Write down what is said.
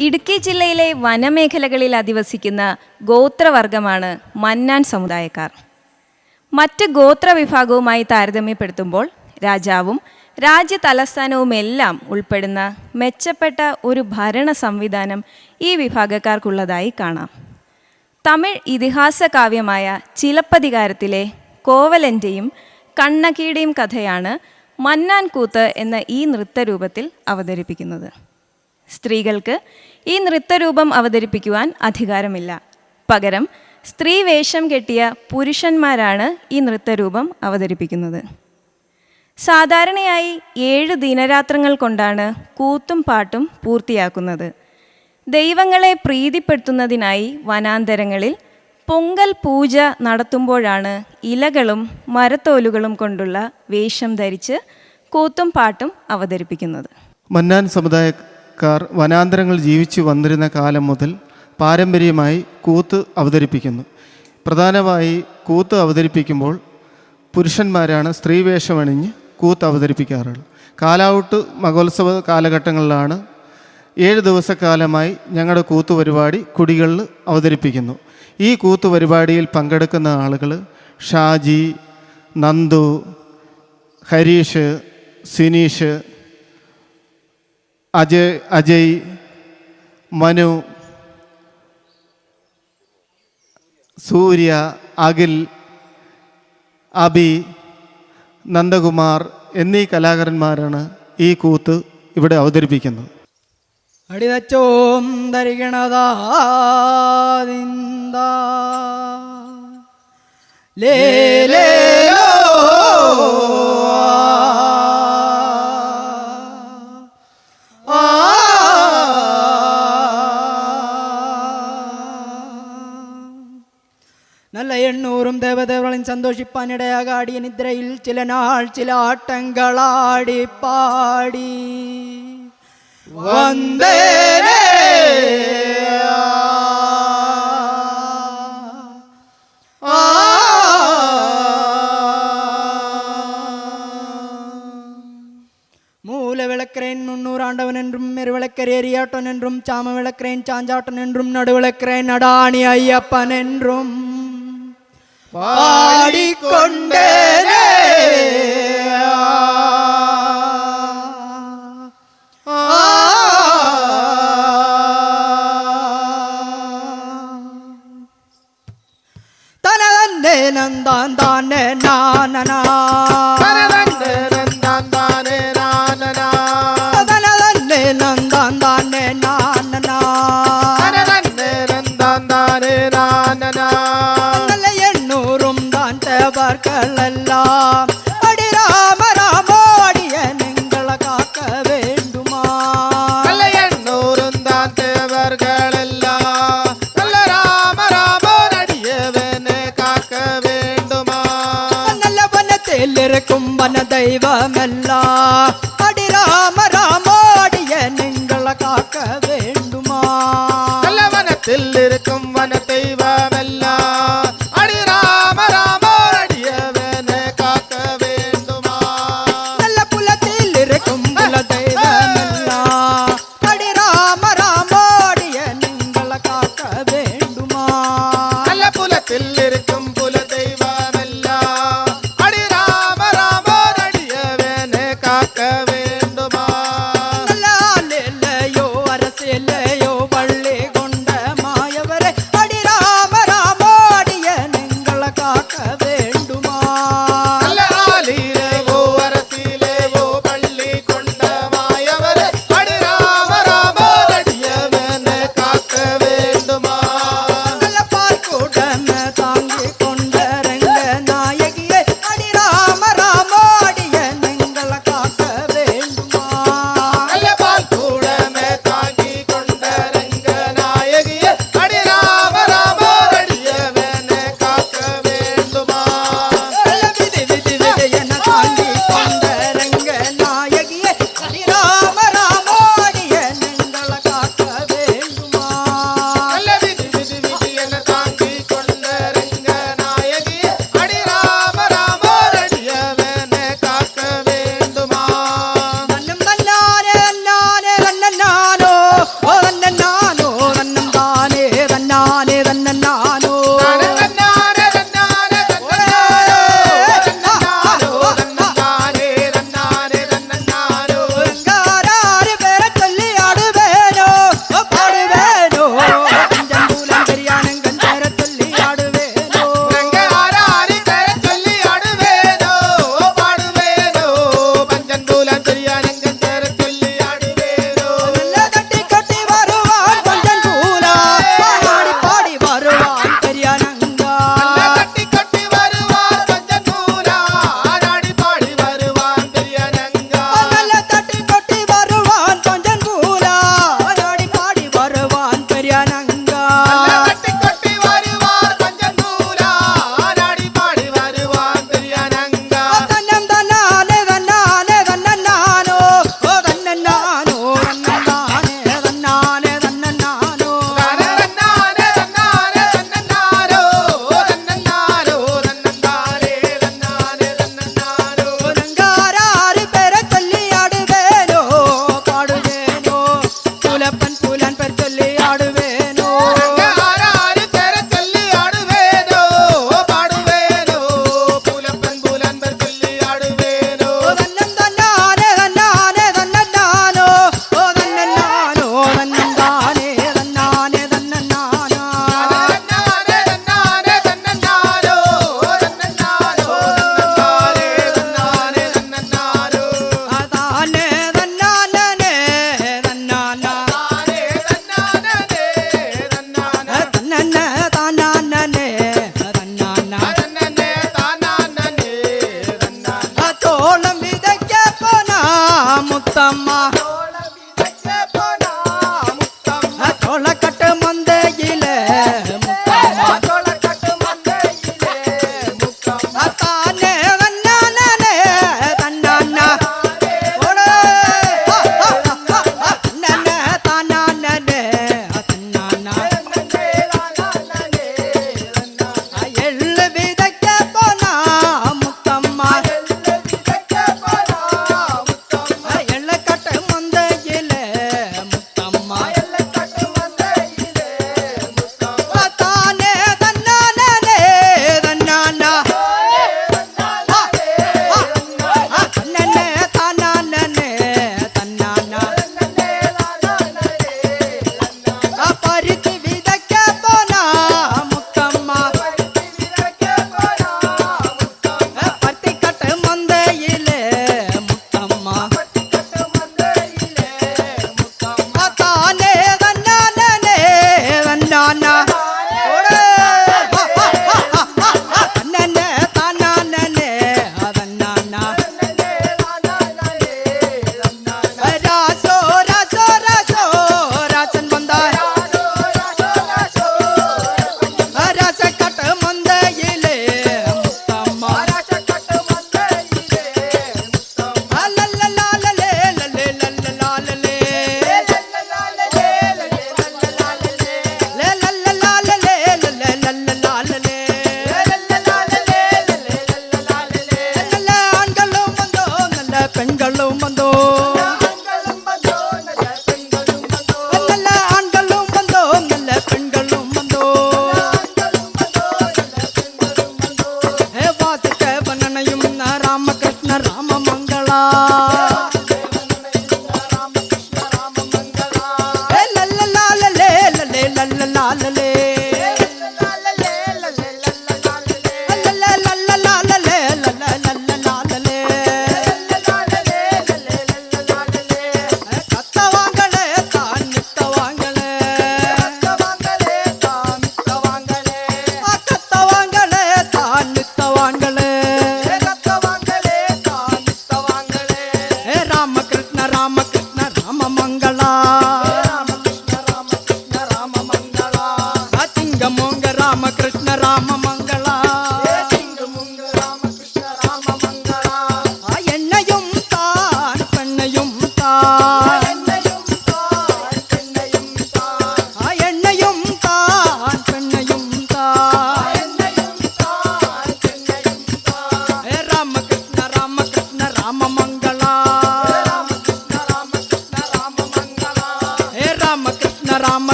ഇടുക്കി ജില്ലയിലെ വനമേഖലകളിൽ അധിവസിക്കുന്ന ഗോത്രവർഗമാണ് മന്നാൻ സമുദായക്കാർ. മറ്റ് ഗോത്ര വിഭാഗവുമായി താരതമ്യപ്പെടുത്തുമ്പോൾ രാജാവും രാജ്യ തലസ്ഥാനവുമെല്ലാം ഉൾപ്പെടുന്ന മെച്ചപ്പെട്ട ഒരു ഭരണ സംവിധാനം ഈ വിഭാഗക്കാർക്കുള്ളതായി കാണാം. തമിഴ് ഇതിഹാസ കാവ്യമായ ചിലപ്പതികാരത്തിലെ കോവലന്റെയും കണ്ണകിയുടെയും കഥയാണ് മന്നാൻ കൂത്ത് എന്ന ഈ നൃത്തരൂപത്തിൽ അവതരിപ്പിക്കുന്നത്. സ്ത്രീകൾക്ക് ഈ നൃത്തരൂപം അവതരിപ്പിക്കുവാൻ അധികാരമില്ല. പകരം സ്ത്രീ വേഷം കെട്ടിയ പുരുഷന്മാരാണ് ഈ നൃത്തരൂപം അവതരിപ്പിക്കുന്നത്. സാധാരണയായി ഏഴ് ദിനരാത്രങ്ങൾ കൊണ്ടാണ് കൂത്തും പാട്ടും പൂർത്തിയാക്കുന്നത്. ദൈവങ്ങളെ പ്രീതിപ്പെടുത്തുന്നതിനായി വനാന്തരങ്ങളിൽ പൊങ്കൽ പൂജ നടത്തുമ്പോഴാണ് ഇലകളും മരത്തോലുകളും കൊണ്ടുള്ള വേഷം ധരിച്ച് കൂത്തും പാട്ടും അവതരിപ്പിക്കുന്നത്. മന്നാൻ സമുദായക്കാർ വനാന്തരങ്ങൾ ജീവിച്ചു വന്നിരുന്ന കാലം മുതൽ പാരമ്പര്യമായി കൂത്ത് അവതരിപ്പിക്കുന്നു. പ്രധാനമായി കൂത്ത് അവതരിപ്പിക്കുമ്പോൾ പുരുഷന്മാരാണ് സ്ത്രീവേഷമണിഞ്ഞ് കൂത്ത് അവതരിപ്പിക്കാറുള്ളത്. കാലാവട്ട് മഹോത്സവ കാലഘട്ടങ്ങളിലാണ് ഏഴ് ദിവസക്കാലമായി ഞങ്ങളുടെ കൂത്ത് പരിപാടി കുടികളിൽ അവതരിപ്പിക്കുന്നു. ഈ കൂത്ത് പരിപാടിയിൽ പങ്കെടുക്കുന്ന ആളുകൾ ഷാജി നന്ദു ഹരീഷ് സിനീഷ് അജയ് അജയ് മനു സൂര്യ അഖിൽ അബി നന്ദകുമാർ എന്നീ കലാകാരന്മാരാണ് ഈ കൂത്ത് ഇവിടെ അവതരിപ്പിക്കുന്നത് അടിതച്ചോം ധരിക്കണതാ ലേ ലേ ലോ. എണ്ണൂറും ദേവദേവളൻ സന്തോഷിപ്പാനിടയാകാടിയ നിദ്രയിൽ ചില നാൾ ചില ആട്ടങ്ങളാടി പാടി വന്ദേരേ ആ மூலவிளக்கிறேன் முன்னூறாண்டவன் என்றும் மெருவிளக்கரேரியாட்டன் என்றும் சாம விளக்கிறேன் சாஞ்சாட்டன் என்றும் நடுவிளக்கிறேன் நடாணி ஐயப்பன் என்றும் பாடிக்கொண்ட பவன தெய்வமெல்லாம்